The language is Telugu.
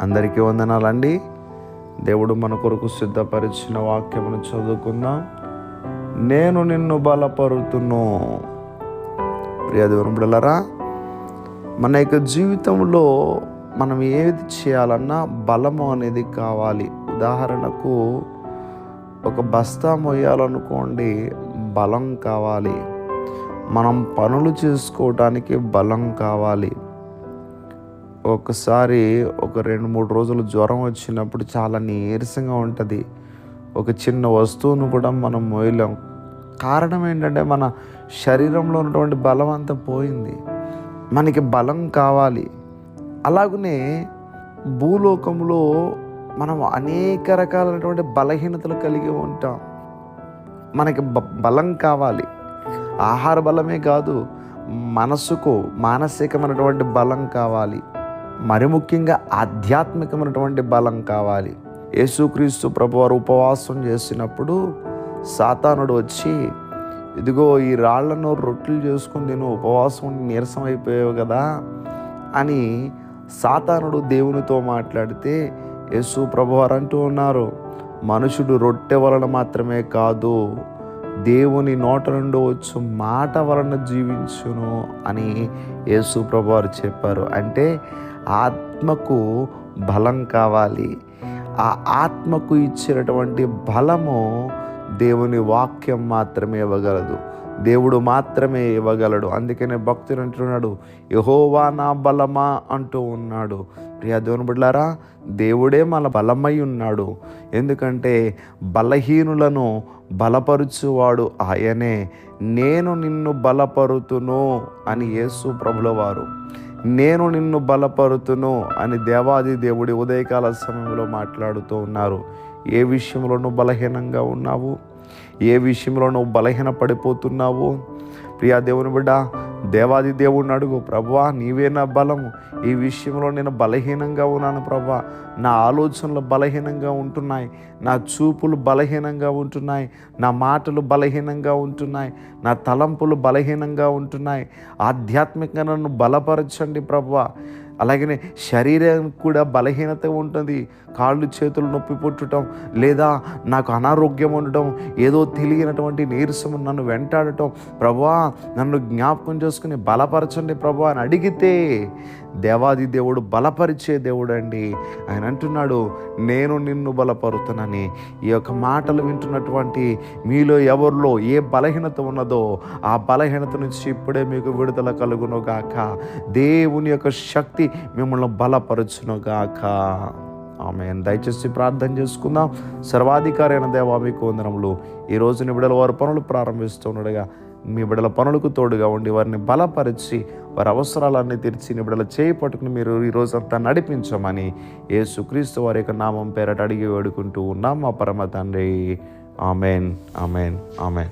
అందరికీ వందనాలండి. దేవుడు మన కొరకు సిద్ధపరిచిన వాక్యమును చదువుకుందాం. నేను నిన్ను బలపరుతును. ప్రియ మన యొక్క జీవితంలో మనం ఏది చేయాలన్నా బలము అనేది కావాలి. ఉదాహరణకు ఒక బస్తా మొయ్యాలనుకోండి బలం కావాలి. మనం పనులు చేసుకోవటానికి బలం కావాలి. ఒకసారి ఒక రెండు మూడు రోజులు జ్వరం వచ్చినప్పుడు చాలా నీరసంగా ఉంటుంది. ఒక చిన్న వస్తువును కూడా మనం మోయలేం కారణం ఏంటంటే మన శరీరంలో ఉన్నటువంటి బలం అంతా పోయింది. మనకి బలం కావాలి. అలాగనే భూలోకంలో మనం అనేక రకాలైనటువంటి బలహీనతలు కలిగి ఉంటాం. మనకి బ బలం కావాలి. ఆహార బలమే కాదు మనసుకు మానసికమైనటువంటి బలం కావాలి. మరి ముఖ్యంగా ఆధ్యాత్మికమైనటువంటి బలం కావాలి. యేసుక్రీస్తు ప్రభువారు ఉపవాసం చేసినప్పుడు సాతానుడు వచ్చి ఇదిగో ఈ రాళ్ళను రొట్టెలు చేసుకుని నేను ఉపవాసం నీరసం అయిపోయావు కదా అని సాతానుడు దేవునితో మాట్లాడితే యేసు ప్రభువారు అంటూ ఉన్నారు మనుషుడు రొట్టె వలన మాత్రమే కాదు దేవుని నోట నుండి వచ్చు మాట వలన జీవించును అని యేసు ప్రభువారు చెప్పారు. అంటే ఆత్మకు బలం కావాలి. ఆ ఆత్మకు ఇచ్చినటువంటి బలము దేవుని వాక్యం మాత్రమే ఇవ్వగలదు. దేవుడు మాత్రమే ఇవ్వగలడు. అందుకనే భక్తులు అంటున్నాడు యహోవా నా బలమా? అంటూ ఉన్నాడు. ప్రియా దేవుని బిడ్డారా దేవుడే మన బలమై ఉన్నాడు. ఎందుకంటే బలహీనులను బలపరుచువాడు ఆయనే. నేను నిన్ను బలపరుతును అని యేసు ప్రభుల వారు నేను నిన్ను బలపరుతును అని దేవాది దేవుడి ఉదయకాల సమయంలో మాట్లాడుతూ ఉన్నారు. ఏ విషయంలో నువ్వు బలహీనంగా ఉన్నావు? ఏ విషయంలో నువ్వు బలహీన పడిపోతున్నావు ప్రియా దేవుని బిడ్డ దేవాది దేవుడిని అడుగు. ప్రభా నీవే నా బలము ఈ విషయంలో నేను బలహీనంగా ఉన్నాను ప్రభా. నా ఆలోచనలు బలహీనంగా ఉంటున్నాయి. నా చూపులు బలహీనంగా ఉంటున్నాయి. నా మాటలు బలహీనంగా ఉంటున్నాయి. నా తలంపులు బలహీనంగా ఉంటున్నాయి. ఆధ్యాత్మికంగా నన్ను బలపరచండి ప్రభా. అలాగనే శరీరం కూడా బలహీనత ఉంటుంది. కాళ్ళు చేతులు నొప్పి పుట్టడం లేదా నాకు అనారోగ్యం ఉండటం ఏదో తెలియనటువంటి నీరసం నన్ను వెంటాడటం ప్రభా నన్ను జ్ఞాపకం చేసుకుని బలపరచండి ప్రభా అని అడిగితే దేవాది దేవుడు బలపరిచే దేవుడు అండి ఆయన అంటున్నాడు. నేను నిన్ను బలపరుతునని ఈ యొక్క మాటలు వింటున్నటువంటి మీలో ఎవరిలో ఏ బలహీనత ఉన్నదో ఆ బలహీనత నుంచి ఇప్పుడే మీకు విడుదల కలుగును గాక దేవుని యొక్క శక్తి మిమ్మల్ని బలపరచునుగాక. ఆమె దయచేసి ప్రార్థన చేసుకుందాం. సర్వాధికారి అయిన దేవా మీకు వందనములు. ఈ రోజు నిబిడల వారు పనులు ప్రారంభిస్తుండగా మీ బిడల పనులకు తోడుగా ఉండి వారిని బలపరిచి వారి అవసరాలన్నీ తీర్చి నిబిడల చేయి పట్టుకుని మీరు ఈ నడిపించమని యేసుక్రీస్తు వారి యొక్క నామం పేరట అడిగి వేడుకుంటూ ఉన్నాం మా పరమ తండ్రి. ఆమెన్. ఆమెన్. ఆమెన్.